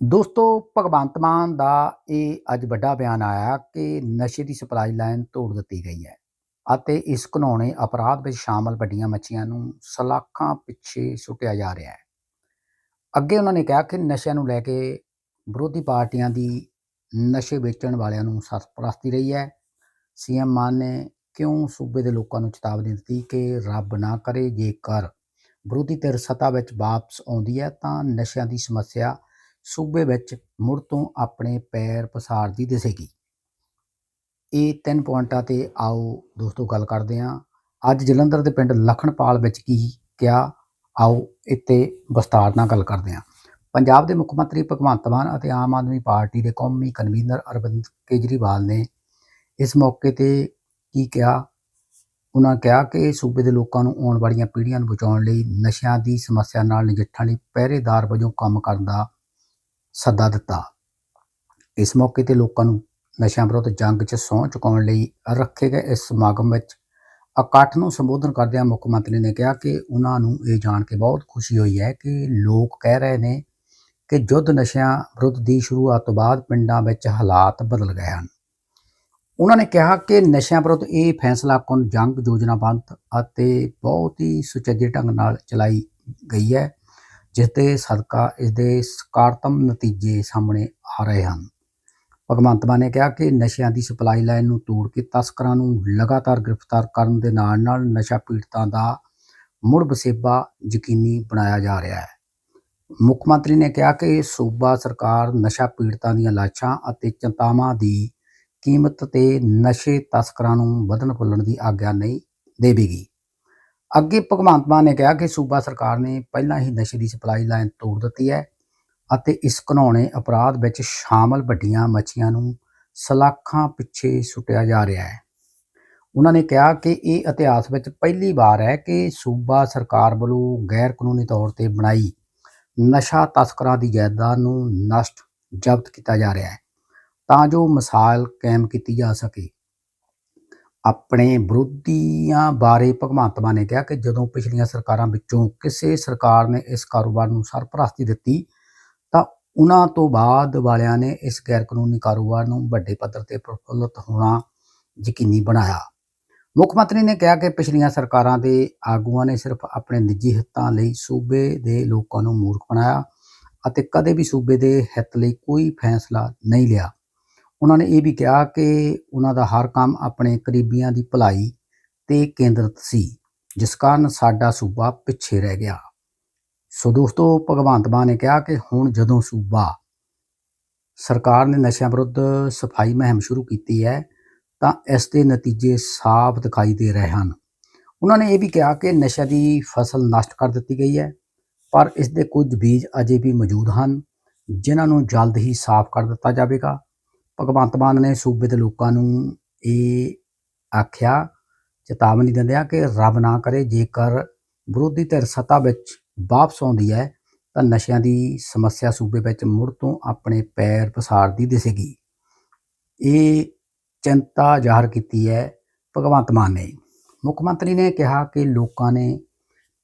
ਦੋਸਤੋ, ਭਗਵੰਤ ਮਾਨ ਦਾ ਇਹ ਅੱਜ ਵੱਡਾ ਬਿਆਨ ਆਇਆ ਕਿ ਨਸ਼ੇ ਦੀ ਸਪਲਾਈ ਲਾਈਨ ਤੋੜ ਦਿੱਤੀ ਗਈ ਹੈ ਅਤੇ ਇਸ ਘਿਨੌਣੇ ਅਪਰਾਧ ਵਿੱਚ ਸ਼ਾਮਲ ਵੱਡੀਆਂ ਮੱਛੀਆਂ ਨੂੰ ਸਲਾਖਾਂ ਪਿੱਛੇ ਸੁੱਟਿਆ ਜਾ ਰਿਹਾ ਹੈ। ਅੱਗੇ ਉਹਨਾਂ ਨੇ ਕਿਹਾ ਕਿ ਨਸ਼ਿਆਂ ਨੂੰ ਲੈ ਕੇ ਵਿਰੋਧੀ ਪਾਰਟੀਆਂ ਦੀ ਨਸ਼ੇ ਵੇਚਣ ਵਾਲਿਆਂ ਨੂੰ ਸਰਪ੍ਰਸਤੀ ਰਹੀ ਹੈ। ਸੀਐਮ ਮਾਨ ਨੇ ਕਿਉਂ ਸੂਬੇ ਦੇ ਲੋਕਾਂ ਨੂੰ ਚੇਤਾਵਨੀ ਦਿੱਤੀ ਕਿ ਰੱਬ ਨਾ ਕਰੇ, ਜੇਕਰ ਵਿਰੋਧੀ ਧਿਰ ਸੱਤਾ ਵਿੱਚ ਵਾਪਸ ਆਉਂਦੀ ਹੈ ਤਾਂ ਨਸ਼ਿਆਂ ਦੀ ਸਮੱਸਿਆ ਸੂਬੇ ਵਿੱਚ ਮੁੜ ਤੋਂ ਆਪਣੇ ਪੈਰ ਪਸਾਰਦੀ ਦਿਸੇਗੀ ਇਹ ਤਿੰਨ ਪੁਆਇੰਟਾਂ ਤੇ ਆਓ ਦੋਸਤੋ ਗੱਲ ਕਰਦੇ ਹਾਂ। ਅੱਜ ਜਲੰਧਰ ਦੇ ਪਿੰਡ ਲਖਣਪਾਲ ਵਿੱਚ ਕੀ ਕਿਹਾ? ਆਓ ਇੱਥੇ ਵਿਸਤਾਰ ਨਾਲ ਗੱਲ ਕਰਦੇ ਹਾਂ। ਪੰਜਾਬ ਦੇ ਮੁੱਖ ਮੰਤਰੀ ਭਗਵੰਤ ਮਾਨ ਅਤੇ ਆਮ ਆਦਮੀ ਪਾਰਟੀ ਦੇ ਕੌਮੀ ਕਨਵੀਨਰ ਅਰਵਿੰਦ ਕੇਜਰੀਵਾਲ ਨੇ ਇਸ ਮੌਕੇ ਤੇ ਕੀ ਕਿਹਾ? ਉਹਨਾਂ ਕਿਹਾ ਕਿ ਸੂਬੇ ਦੇ ਲੋਕਾਂ ਨੂੰ ਆਉਣ ਵਾਲੀਆਂ ਪੀੜ੍ਹੀਆਂ ਨੂੰ ਬਚਾਉਣ ਲਈ ਨਸ਼ਿਆਂ ਦੀ ਸਮੱਸਿਆ ਨਾਲ ਨਜਿੱਠਣ ਲਈ ਪਹਿਰੇਦਾਰ ਵਜੋਂ ਕੰਮ ਕਰਨ ਦਾ ਸੱਦਾ ਦਿੱਤਾ। ਇਸ ਮੌਕੇ ਤੇ ਲੋਕਾਂ ਨੂੰ ਨਸ਼ਿਆਂ ਵਿਰੁੱਧ ਜੰਗ 'ਚ ਸਹੁੰ ਚੁਕਾਉਣ ਲਈ ਰੱਖੇ ਗਏ ਇਸ ਸਮਾਗਮ ਵਿੱਚ ਇਕੱਠ ਨੂੰ ਸੰਬੋਧਨ ਕਰਦਿਆਂ ਮੁੱਖ ਮੰਤਰੀ ਨੇ ਕਿਹਾ ਕਿ ਉਹਨਾਂ ਨੂੰ ਇਹ ਜਾਣ ਕੇ ਬਹੁਤ ਖੁਸ਼ੀ ਹੋਈ ਹੈ ਕਿ ਲੋਕ ਕਹਿ ਰਹੇ ਨੇ ਕਿ ਯੁੱਧ ਨਸ਼ਿਆਂ ਵਿਰੁੱਧ ਦੀ ਸ਼ੁਰੂਆਤ ਤੋਂ ਬਾਅਦ ਪਿੰਡਾਂ ਵਿੱਚ ਹਾਲਾਤ ਬਦਲ ਗਏ ਹਨ। ਉਹਨਾਂ ਨੇ ਕਿਹਾ ਕਿ ਨਸ਼ਿਆਂ ਵਿਰੁੱਧ ਇਹ ਫੈਸਲਾ ਕੁਨ ਜੰਗ ਯੋਜਨਾਬੰਦ ਅਤੇ ਬਹੁਤ ਹੀ ਸੁਚੱਜੇ ਢੰਗ ਨਾਲ ਚਲਾਈ ਗਈ ਹੈ। ਜਿਸ ਦੇ ਸਦਕਾ ਇਸ ਦੇ ਸਕਾਰਾਤਮਕ ਨਤੀਜੇ ਸਾਹਮਣੇ ਆ ਰਹੇ ਹਨ। ਭਗਵੰਤ ਮਾਨ ਨੇ ਕਿਹਾ ਕਿ ਨਸ਼ਿਆਂ ਦੀ ਸਪਲਾਈ ਲਾਈਨ ਨੂੰ ਤੋੜ ਕੇ ਤਸਕਰਾਂ ਨੂੰ ਲਗਾਤਾਰ ਗ੍ਰਿਫਤਾਰ ਕਰਨ ਦੇ ਨਾਲ ਨਾਲ ਨਸ਼ਾ ਪੀੜਤਾਂ ਦਾ ਮੁੜ ਵਸੇਬਾ ਯਕੀਨੀ ਬਣਾਇਆ ਜਾ ਰਿਹਾ ਹੈ। ਮੁੱਖ ਮੰਤਰੀ ਨੇ ਕਿਹਾ ਕਿ ਸੂਬਾ ਸਰਕਾਰ ਨਸ਼ਾ ਪੀੜਤਾਂ ਦੀਆਂ ਲਾਸ਼ਾਂ ਅਤੇ ਚਿੰਤਾਵਾਂ ਦੀ ਕੀਮਤ ਤੇ ਨਸ਼ੇ ਤਸਕਰਾਂ ਨੂੰ ਵਧਣ ਫੁੱਲਣ ਦੀ ਆਗਿਆ ਨਹੀਂ ਦੇਵੇਗੀ। ਅੱਗੇ ਭਗਵੰਤ ਮਾਨ ਨੇ ਕਿਹਾ ਕਿ ਸੂਬਾ ਸਰਕਾਰ ਨੇ ਪਹਿਲਾਂ ਹੀ ਨਸ਼ੇ ਦੀ ਸਪਲਾਈ ਲਾਈਨ ਤੋੜ ਦਿੱਤੀ ਹੈ ਅਤੇ ਇਸ ਘਿਨੌਣੇ ਅਪਰਾਧ ਵਿੱਚ ਸ਼ਾਮਲ ਵੱਡੀਆਂ ਮੱਛੀਆਂ ਨੂੰ ਸਲਾਖਾਂ ਪਿੱਛੇ ਸੁੱਟਿਆ ਜਾ ਰਿਹਾ ਹੈ। ਉਹਨਾਂ ਨੇ ਕਿਹਾ ਕਿ ਇਹ ਇਤਿਹਾਸ ਵਿੱਚ ਪਹਿਲੀ ਵਾਰ ਹੈ ਕਿ ਸੂਬਾ ਸਰਕਾਰ ਵੱਲੋਂ ਗੈਰ ਕਾਨੂੰਨੀ ਤੌਰ ਤੇ ਬਣਾਈ ਨਸ਼ਾ ਤਸਕਰਾਂ ਦੀ ਜਾਇਦਾਦ ਨੂੰ ਨਸ਼ਟ ਜ਼ਬਤ ਕੀਤਾ ਜਾ ਰਿਹਾ ਹੈ ਤਾਂ ਜੋ ਮਿਸਾਲ ਕਾਇਮ ਕੀਤੀ ਜਾ ਸਕੇ। ਆਪਣੇ ਵਿਰੋਧੀਆਂ ਬਾਰੇ ਭਗਵੰਤ ਮਾਨ ਨੇ ਕਿਹਾ ਕਿ ਜਦੋਂ ਪਿਛਲੀਆਂ ਸਰਕਾਰਾਂ ਵਿੱਚੋਂ ਕਿਸੇ ਸਰਕਾਰ ਨੇ ਇਸ ਕਾਰੋਬਾਰ ਨੂੰ ਸਰਪ੍ਰਸਤੀ ਦਿੱਤੀ, ਤਾਂ ਉਹਨਾਂ ਤੋਂ ਬਾਅਦ ਵਾਲਿਆਂ ਨੇ ਇਸ ਗੈਰ ਕਾਨੂੰਨੀ ਕਾਰੋਬਾਰ ਨੂੰ ਵੱਡੇ ਪੱਧਰ ਤੇ ਪ੍ਰਫੁੱਲਤ ਹੋਣਾ ਯਕੀਨੀ ਬਣਾਇਆ। ਮੁੱਖ ਮੰਤਰੀ ਨੇ ਕਿਹਾ ਕਿ ਪਿਛਲੀਆਂ ਸਰਕਾਰਾਂ ਦੇ ਆਗੂਆਂ ਨੇ ਸਿਰਫ ਆਪਣੇ ਨਿੱਜੀ ਹਿੱਤਾਂ ਲਈ ਸੂਬੇ ਦੇ ਲੋਕਾਂ ਨੂੰ ਮੂਰਖ ਬਣਾਇਆ ਅਤੇ ਕਦੇ ਵੀ ਸੂਬੇ ਦੇ ਹਿੱਤ ਲਈ ਕੋਈ ਫੈਸਲਾ ਨਹੀਂ ਲਿਆ। ਉਹਨਾਂ ਨੇ ਇਹ ਵੀ ਕਿਹਾ ਕਿ ਉਹਨਾਂ ਦਾ ਹਰ ਕੰਮ ਆਪਣੇ ਕਰੀਬੀਆਂ ਦੀ ਭਲਾਈ ਤੇ ਕੇਂਦਰਿਤ ਸੀ, ਜਿਸ ਕਾਰਨ ਸਾਡਾ ਸੂਬਾ ਪਿੱਛੇ ਰਹਿ ਗਿਆ। ਸੋ ਦੋਸਤੋ, ਭਗਵੰਤ ਮਾਨ ਨੇ ਕਿਹਾ ਕਿ ਹੁਣ ਜਦੋਂ ਸੂਬਾ ਸਰਕਾਰ ਨੇ ਨਸ਼ਿਆਂ ਵਿਰੁੱਧ ਸਫ਼ਾਈ ਮੁਹਿੰਮ ਸ਼ੁਰੂ ਕੀਤੀ ਹੈ, ਤਾਂ ਇਸ ਦੇ ਨਤੀਜੇ ਸਾਫ਼ ਦਿਖਾਈ ਦੇ ਰਹੇ ਹਨ। ਉਹਨਾਂ ਨੇ ਇਹ ਵੀ ਕਿਹਾ ਕਿ ਨਸ਼ਾ ਦੀ ਫਸਲ ਨਸ਼ਟ ਕਰ ਦਿੱਤੀ ਗਈ ਹੈ, ਪਰ ਇਸ ਦੇ ਕੁਝ ਬੀਜ ਅਜੇ ਵੀ ਮੌਜੂਦ ਹਨ, ਜਿਨ੍ਹਾਂ ਨੂੰ ਜਲਦ ਹੀ ਸਾਫ਼ ਕਰ ਦਿੱਤਾ ਜਾਵੇਗਾ। ਭਗਵੰਤ ਮਾਨ ਨੇ ਸੂਬੇ ਦੇ ਲੋਕਾਂ ਨੂੰ ਇਹ ਆਖਿਆ, ਚੇਤਾਵਨੀ ਦਿੰਦਿਆਂ ਕਿ ਰੱਬ ਨਾ ਕਰੇ, ਜੇਕਰ ਵਿਰੋਧੀ ਧਿਰ ਸੱਤਾ ਵਿੱਚ ਵਾਪਸ ਆਉਂਦੀ ਹੈ, ਤਾਂ ਨਸ਼ਿਆਂ ਦੀ ਸਮੱਸਿਆ ਸੂਬੇ ਵਿੱਚ ਮੁੜ ਤੋਂ ਆਪਣੇ ਪੈਰ ਪਸਾਰਦੀ ਦਿਸੇਗੀ। ਇਹ ਚਿੰਤਾ ਜ਼ਾਹਰ ਕੀਤੀ ਹੈ ਭਗਵੰਤ ਮਾਨ ਨੇ। ਮੁੱਖ ਮੰਤਰੀ ਨੇ ਕਿਹਾ ਕਿ ਲੋਕਾਂ ਨੇ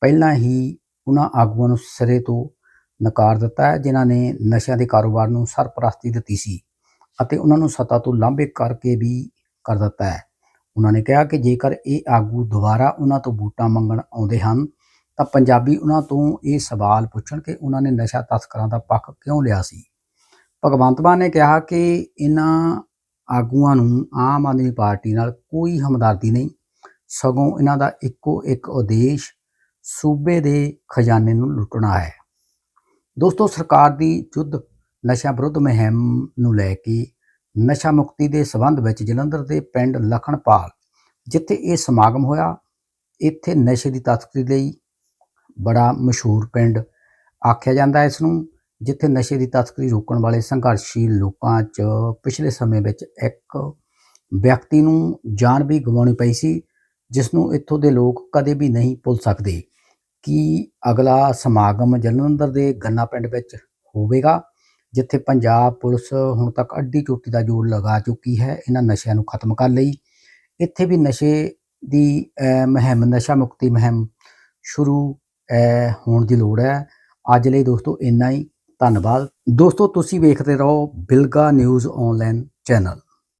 ਪਹਿਲਾਂ ਹੀ ਉਹਨਾਂ ਆਗੂਆਂ ਨੂੰ ਸਿਰੇ ਤੋਂ ਨਕਾਰ ਦਿੱਤਾ ਹੈ, ਜਿਨ੍ਹਾਂ ਨੇ ਨਸ਼ਿਆਂ ਦੇ ਕਾਰੋਬਾਰ ਨੂੰ ਸਰਪ੍ਰਸਤੀ ਦਿੱਤੀ ਸੀ। ਅਤੇ ਉਹਨਾਂ ਨੂੰ ਸੱਤਾ ਤੋਂ ਲਾਂਭੇ ਕਰਕੇ ਵੀ ਕਰ ਦਿੱਤਾ ਹੈ। ਉਹਨਾਂ ਨੇ ਕਿਹਾ ਕਿ ਜੇਕਰ ਇਹ ਆਗੂ ਦੁਬਾਰਾ ਉਹਨਾਂ ਤੋਂ ਵੋਟਾਂ ਮੰਗਣ ਆਉਂਦੇ ਹਨ, ਤਾਂ ਪੰਜਾਬੀ ਉਹਨਾਂ ਤੋਂ ਇਹ ਸਵਾਲ ਪੁੱਛਣ ਕਿ ਉਹਨਾਂ ਨੇ ਨਸ਼ਾ ਤਸਕਰਾਂ ਦਾ ਪੱਖ ਕਿਉਂ ਲਿਆ ਸੀ? ਭਗਵੰਤ ਮਾਨ ਨੇ ਕਿਹਾ ਕਿ ਇਹਨਾਂ ਆਗੂਆਂ ਨੂੰ ਆਮ ਆਦਮੀ ਪਾਰਟੀ ਨਾਲ ਕੋਈ ਹਮਦਰਦੀ ਨਹੀਂ। ਸਗੋਂ ਇਹਨਾਂ ਦਾ ਇੱਕੋ ਇੱਕ ਉਦੇਸ਼ ਸੂਬੇ ਦੇ ਖਜ਼ਾਨੇ ਨੂੰ ਲੁੱਟਣਾ ਹੈ। ਦੋਸਤੋ, ਸਰਕਾਰ ਦੀ ਯੁੱਧ ਨਸ਼ਾ ਵਿਰੁੱਧ ਮੁਹਿੰਮ ਨੂੰ ਲੈ ਕੇ ਨਸ਼ਾ ਮੁਕਤੀ ਦੇ ਸਬੰਧ ਵਿੱਚ ਜਲੰਧਰ ਦੇ ਪਿੰਡ ਲਖਣਪਾਲ, ਜਿੱਥੇ ਇਹ ਸਮਾਗਮ ਹੋਇਆ, ਇੱਥੇ ਨਸ਼ੇ ਦੀ ਤਸਕਰੀ ਲਈ ਬੜਾ ਮਸ਼ਹੂਰ ਪਿੰਡ ਆਖਿਆ ਜਾਂਦਾ ਇਸ ਨੂੰ ਜਿੱਥੇ ਨਸ਼ੇ ਦੀ ਤਸਕਰੀ ਰੋਕਣ ਵਾਲੇ ਸੰਘਰਸ਼ੀਲ ਲੋਕਾਂ 'ਚ ਪਿਛਲੇ ਸਮੇਂ ਵਿੱਚ ਇੱਕ ਵਿਅਕਤੀ ਨੂੰ ਜਾਨ ਵੀ ਗਵਾਉਣੀ ਪਈ ਸੀ ਜਿਸ ਨੂੰ ਇੱਥੋਂ ਦੇ ਲੋਕ ਕਦੇ ਵੀ ਨਹੀਂ ਭੁੱਲ ਸਕਦੇ। ਕਿ ਅਗਲਾ ਸਮਾਗਮ ਜਲੰਧਰ ਦੇ ਗੰਨਾ ਪਿੰਡ ਵਿੱਚ ਹੋਵੇਗਾ? ਜਿੱਥੇ ਪੰਜਾਬ ਪੁਲਿਸ ਹੁਣ ਤੱਕ ਅੱਡੀ ਚੋਟੀ ਦਾ ਜੋਰ ਲਗਾ ਚੁੱਕੀ ਹੈ ਇਹਨਾਂ ਨਸ਼ਿਆਂ ਨੂੰ ਖਤਮ ਕਰਨ ਲਈ। ਇੱਥੇ ਵੀ ਨਸ਼ੇ ਦੀ ਅਹ, ਮੁਹਿੰਮ ਨਸ਼ਾ ਮੁਕਤੀ ਮੁਹਿੰਮ ਸ਼ੁਰੂ ਹੋਣ ਦੀ ਲੋੜ ਹੈ। ਅੱਜ ਲਈ ਦੋਸਤੋ ਇੰਨਾ ਹੀ। ਧੰਨਵਾਦ। ਦੋਸਤੋ ਤੁਸੀਂ ਵੇਖਦੇ ਰਹੋ ਬਿਲਗਾ ਨਿਊਜ਼ ਆਨਲਾਈਨ ਚੈਨਲ।